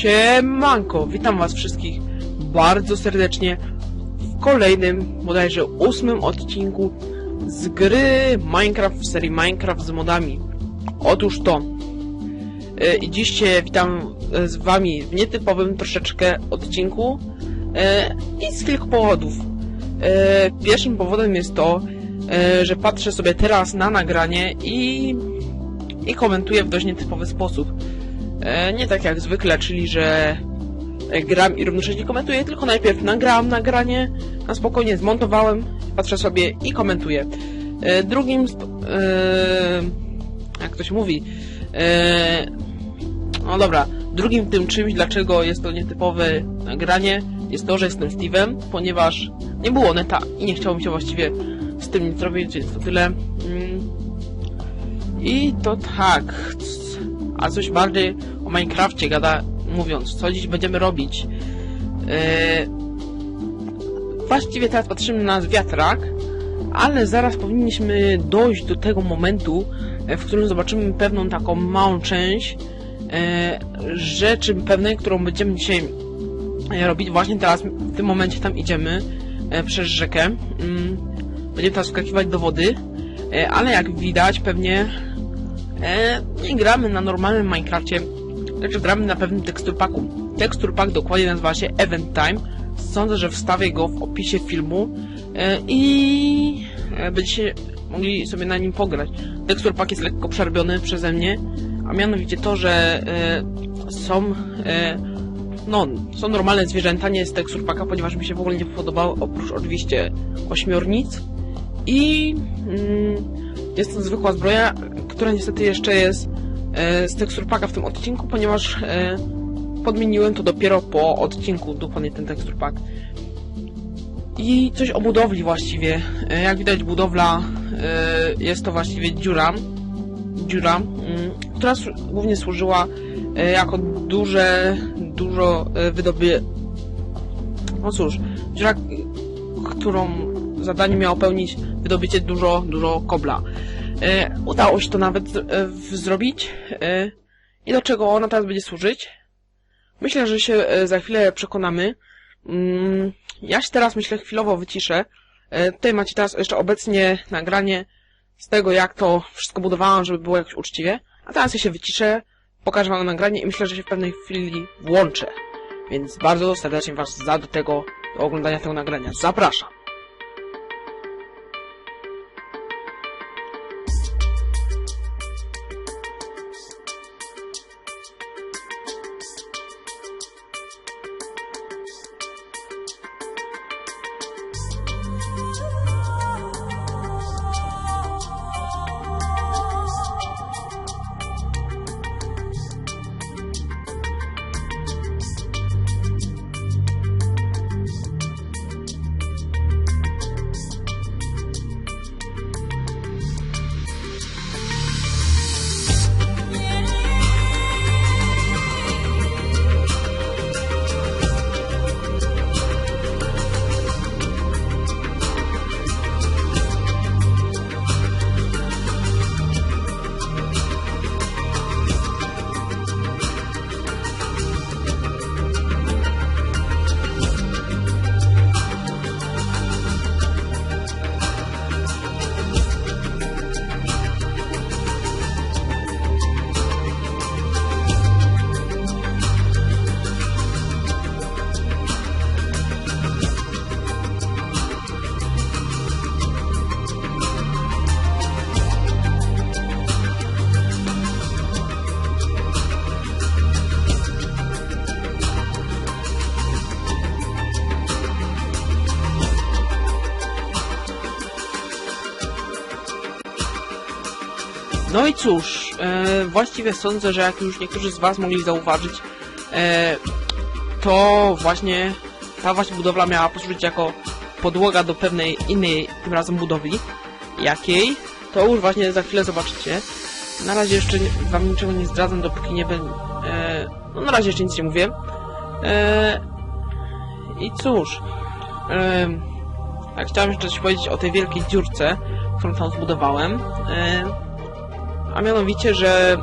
Siemanko, witam was wszystkich bardzo serdecznie w kolejnym, bodajże ósmym odcinku z gry Minecraft w serii Minecraft z modami. Otóż to, e, i dziś się witam e, z wami w nietypowym troszeczkę odcinku e, i z kilku powodów. Pierwszym powodem jest to, że patrzę sobie teraz na nagranie i, i komentuję w dość nietypowy sposób. E, nie tak jak zwykle, czyli że e, gram i równocześnie komentuję, tylko najpierw nagrałem nagranie, na spokojnie zmontowałem, patrzę sobie i komentuję. E, drugim, jak to się mówi, no dobra, drugim tym czymś, dlaczego jest to nietypowe nagranie, jest to, że jestem Steve'em, ponieważ nie było neta i nie chciało mi się właściwie z tym nic robić, więc to tyle. Mm. I to tak. A coś bardziej o Minecrafcie gada, mówiąc, co dziś będziemy robić. Eee, właściwie teraz patrzymy na wiatrak, ale zaraz powinniśmy dojść do tego momentu, e, w którym zobaczymy pewną taką małą część e, rzeczy pewnej, którą będziemy dzisiaj robić. Właśnie teraz, w tym momencie tam idziemy e, przez rzekę. Mm, Będziemy teraz wskakiwać do wody, ale jak widać pewnie e, gramy na normalnym Minecrafcie, lecz gramy na pewnym teksturpaku. Teksturpak dokładnie nazywa się Event Time. Sądzę, że wstawię go w opisie filmu e, i e, będziecie mogli sobie na nim pograć. Teksturpak jest lekko przerobiony przeze mnie, a mianowicie to, że e, są e, no, są normalne zwierzęta, nie jest teksturpaka, ponieważ mi się w ogóle nie podobało, oprócz oczywiście ośmiornic i mm, jest to zwykła zbroja, która niestety jeszcze jest e, z teksturpaka w tym odcinku, ponieważ e, podmieniłem to dopiero po odcinku, dokładnie ten teksturpak. I coś o budowli właściwie. E, jak widać budowla jest to właściwie dziura, dziura, mm, która głównie służyła jako duże, dużo e. No cóż, dziura, którą zadanie miało pełnić wydobycie dużo, dużo kobla. E, udało się to nawet w- zrobić. E, I do czego ona teraz będzie służyć? Myślę, że się za chwilę przekonamy. Mm, Ja się teraz, myślę, chwilowo wyciszę. Tutaj macie teraz jeszcze obecnie nagranie z tego, jak to wszystko budowałam, żeby było jakoś uczciwie. A teraz ja się wyciszę, pokażę wam nagranie i myślę, że się w pewnej chwili włączę. Więc bardzo serdecznie was za do tego, do oglądania tego nagrania. Zapraszam. I cóż, e, właściwie sądzę, że jak już niektórzy z Was mogli zauważyć, e, to właśnie ta właśnie budowla miała posłużyć jako podłoga do pewnej innej, tym razem budowli. Jakiej? To już właśnie za chwilę zobaczycie. Na razie jeszcze Wam niczego nie zdradzam, dopóki nie będę... E, no na razie jeszcze nic nie mówię. E, I cóż, e, tak, chciałem jeszcze coś powiedzieć o tej wielkiej dziurce, którą tam zbudowałem. E, a mianowicie, że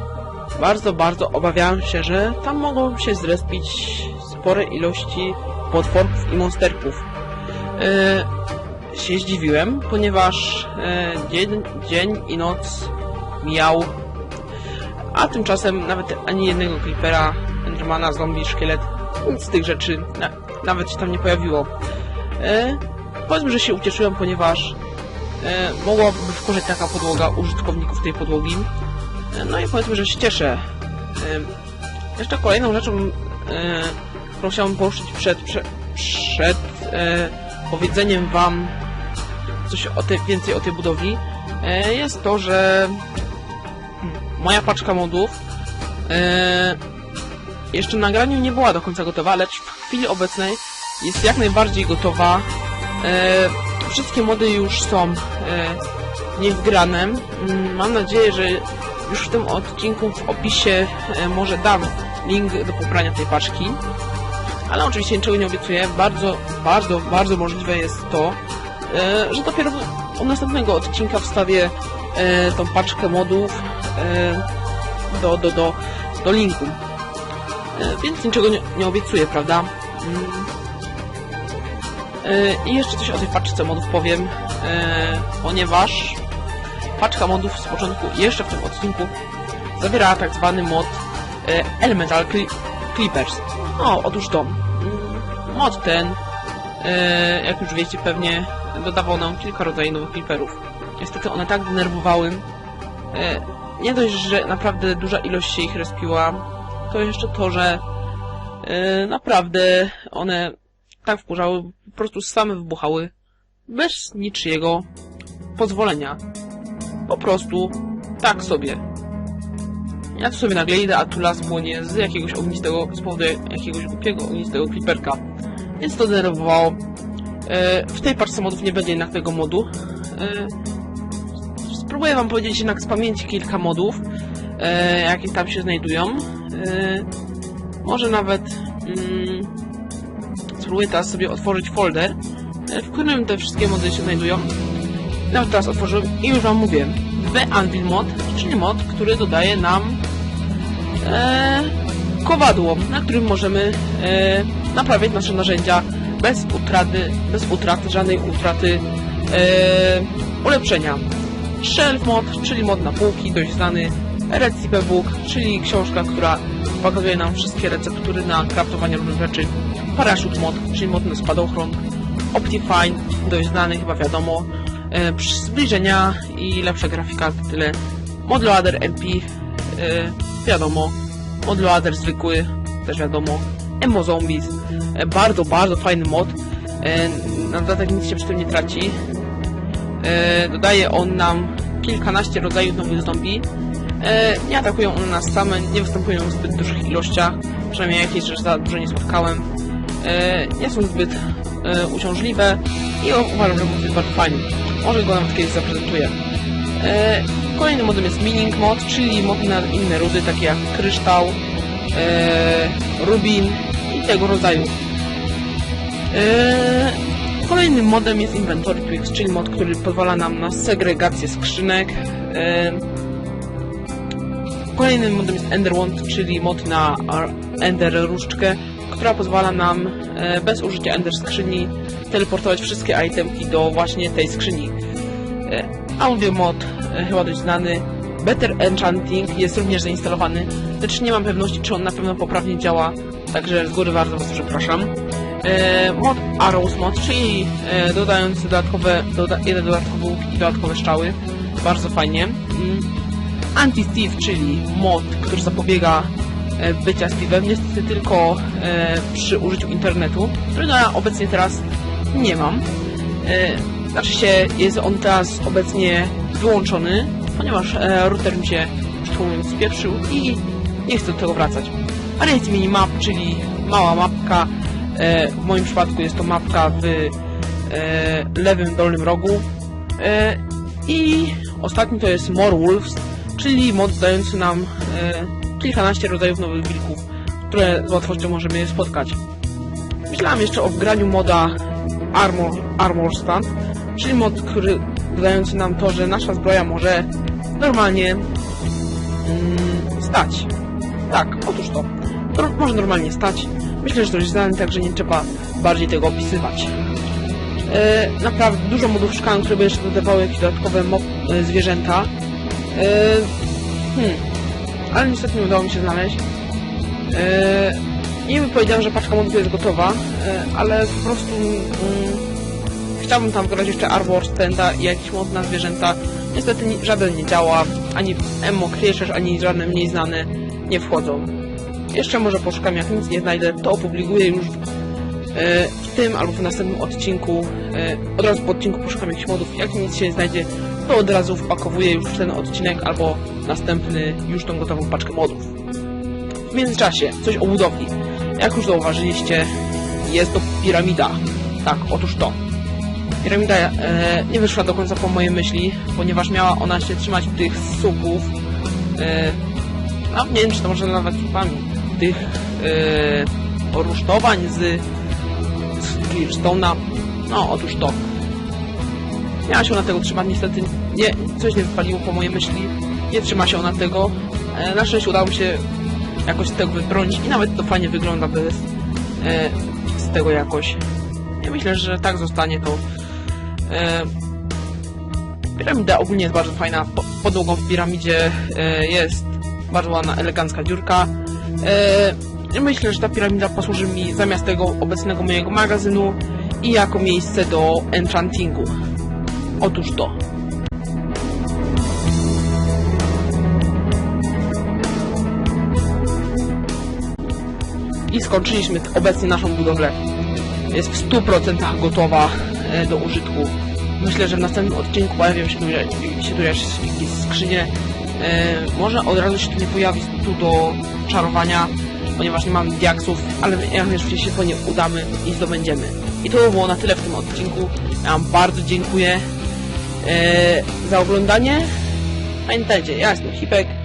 bardzo, bardzo obawiałem się, że tam mogą się zrespić spore ilości potworków i monsterków. E, się zdziwiłem, ponieważ e, dzień, dzień i noc mijał, a tymczasem nawet ani jednego creepera, endermana, zombie, szkielet, nic z tych rzeczy na, nawet się tam nie pojawiło. E, powiedzmy, że się ucieszyłem, ponieważ e, mogłaby wkurzać taka podłoga użytkowników tej podłogi. E, no i powiedzmy, że się cieszę. E, jeszcze kolejną rzeczą, e, którą chciałbym poruszyć przed, przed, przed e, powiedzeniem wam coś o tej, więcej o tej budowli, e, jest to, że moja paczka modów e, jeszcze na nagraniu nie była do końca gotowa, lecz w chwili obecnej jest jak najbardziej gotowa. E, wszystkie mody już są e, w niej wgrane. Mm, Mam nadzieję, że już w tym odcinku w opisie e, może dam link do pobrania tej paczki. Ale oczywiście niczego nie obiecuję. Bardzo, bardzo, bardzo możliwe jest to, e, że dopiero u następnego odcinka wstawię tą paczkę modów do, do, do, do linku. Więc niczego nie, nie obiecuję, prawda? E, I jeszcze coś o tej paczce modów powiem, e, ponieważ paczka modów z początku, jeszcze w tym odcinku, zawiera tak zwany mod e, Elemental Cli- Clippers. No, otóż to. mm, Mod ten, jak już wiecie pewnie, dodawał nam kilka rodzajów nowych clipperów. Niestety one tak denerwowały. Nie dość, że naprawdę duża ilość się ich respiła, to jeszcze to, że naprawdę one tak wkurzały, po prostu same wybuchały bez niczyjego pozwolenia. Po prostu tak sobie. Ja tu sobie nagle idę, a tu las płonie z jakiegoś ognistego, z powodu jakiegoś głupiego ognistego kliperka. Więc to denerwowało. E, w tej paczce modów nie będzie jednak tego modu. E, spróbuję wam powiedzieć jednak z pamięci kilka modów, e, jakie tam się znajdują. E, może nawet mm, teraz sobie otworzyć folder, e, w którym te wszystkie mody się znajdują. Nawet teraz otworzyłem i już wam mówię. The Anvil Mod, czyli mod, który dodaje nam e, kowadło, na którym możemy e, naprawiać nasze narzędzia bez utraty, bez utraty, żadnej utraty e, ulepszenia. Shelf Mod, czyli mod na półki, dość znany. Recipe Book, czyli książka, która pokazuje nam wszystkie receptury na craftowanie różnych rzeczy. Parachute Mod, czyli mod na spadochron. Optifine, dość znany, chyba wiadomo. Przy- zbliżenia i lepsza grafika, tyle. Modloader MP, e, wiadomo. Modloader zwykły, też wiadomo. Emo Zombies, e, bardzo, bardzo fajny mod. Na dodatek nic się przy tym nie traci. Dodaje on nam kilkanaście rodzajów nowych zombie. Nie atakują one nas same, nie występują w zbyt dużych ilościach, przynajmniej jakieś rzeczy za dużo nie spotkałem. E, nie są zbyt e, uciążliwe i uważam, że mod jest bardzo fajny. Może go nawet kiedyś zaprezentuję. E, kolejnym modem jest Mining Mod, czyli mod na inne rudy, takie jak kryształ, rubin i tego rodzaju. Kolejnym modem jest Inventory Tweaks, czyli mod, który pozwala nam na segregację skrzynek. Kolejnym modem jest Ender Wand, czyli mod na Ender Różdżkę, która pozwala nam e, bez użycia Ender skrzyni teleportować wszystkie itemki do właśnie tej skrzyni. E, Audio mod, e, chyba dość znany. Better Enchanting jest również zainstalowany, lecz nie mam pewności, czy on na pewno poprawnie działa, także z góry bardzo Was przepraszam. Mod Arrows mod, czyli dodając dodatkowe, doda jeden dodatkowy łuk i dodatkowe strzały. Bardzo fajnie. Mm. Anti-Thief, czyli mod, który zapobiega bycia Steve'em, niestety tylko e, przy użyciu internetu, którego ja obecnie teraz nie mam. E, znaczy się, jest on teraz obecnie wyłączony, ponieważ e, router mi się, krótko mówiąc, spieprzył i nie chcę do tego wracać. Ale jest minimap, czyli mała mapka. E, w moim przypadku jest to mapka w e, lewym dolnym rogu. E, I ostatni to jest More Wolves, czyli mod dający nam e, kilkanaście rodzajów nowych wilków, które z łatwością możemy spotkać. Myślałem jeszcze o wgraniu moda Armor, Armor Stand, czyli mod, który dodający nam to, że nasza zbroja może normalnie mm, stać. Tak, otóż to. to może normalnie stać. Myślę, że to jest znane, także nie trzeba bardziej tego opisywać. E, naprawdę dużo modów szukałem, które by jeszcze dodawały jakieś dodatkowe e, zwierzęta. E, hmm. Ale niestety nie udało mi się znaleźć. E, nie bym powiedział, że paczka modów jest gotowa, e, ale po prostu mm, chciałbym tam wgrać jeszcze Arbor Stenda i jakiś mod na zwierzęta. Niestety ni- żaden nie działa, ani Emo Creatures, ani żadne mniej znane nie wchodzą. Jeszcze może poszukam, jak nic nie znajdę, to opublikuję już e, w tym albo w następnym odcinku. E, Od razu po odcinku poszukam jakichś modów. Jak nic się nie znajdzie, to od razu wpakowuję już w ten odcinek albo następny już tą gotową paczkę modów. W międzyczasie coś o budowli. Jak już zauważyliście, jest to piramida. Tak, otóż to. Piramida e, nie wyszła do końca po mojej myśli, ponieważ miała ona się trzymać tych słupów. E, no, nie wiem, czy to można nazwać słupami. Tych e, rusztowań z, z Clearstone'a. No, otóż to. Miała się ona tego trzymać, niestety nie, coś nie wypaliło po mojej myśli. Nie trzyma się ona tego. E, na szczęście udało się jakoś z tego wybronić i nawet to fajnie wygląda bez e, z tego jakoś. Ja myślę, że tak zostanie to. E, piramida ogólnie jest bardzo fajna. Po, podłogą w piramidzie e, jest bardzo ładna, elegancka dziurka. E, myślę, że ta piramida posłuży mi zamiast tego obecnego mojego magazynu i jako miejsce do enchantingu. Otóż to. I skończyliśmy obecnie naszą budowlę. Jest w 100% gotowa e, do użytku. Myślę, że w następnym odcinku pojawią się tu, się tu jakieś skrzynie. E, może od razu się tu nie pojawi tu do czarowania, ponieważ nie mam diaksów, ale jak już się po nie udamy i zdobędziemy. I to by było na tyle w tym odcinku. Ja wam bardzo dziękuję e, za oglądanie. Pamiętajcie, ja jestem Hipek.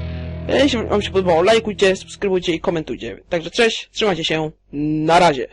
Jeśli wam się podobało, lajkujcie, subskrybujcie i komentujcie. Także cześć, trzymajcie się, na razie.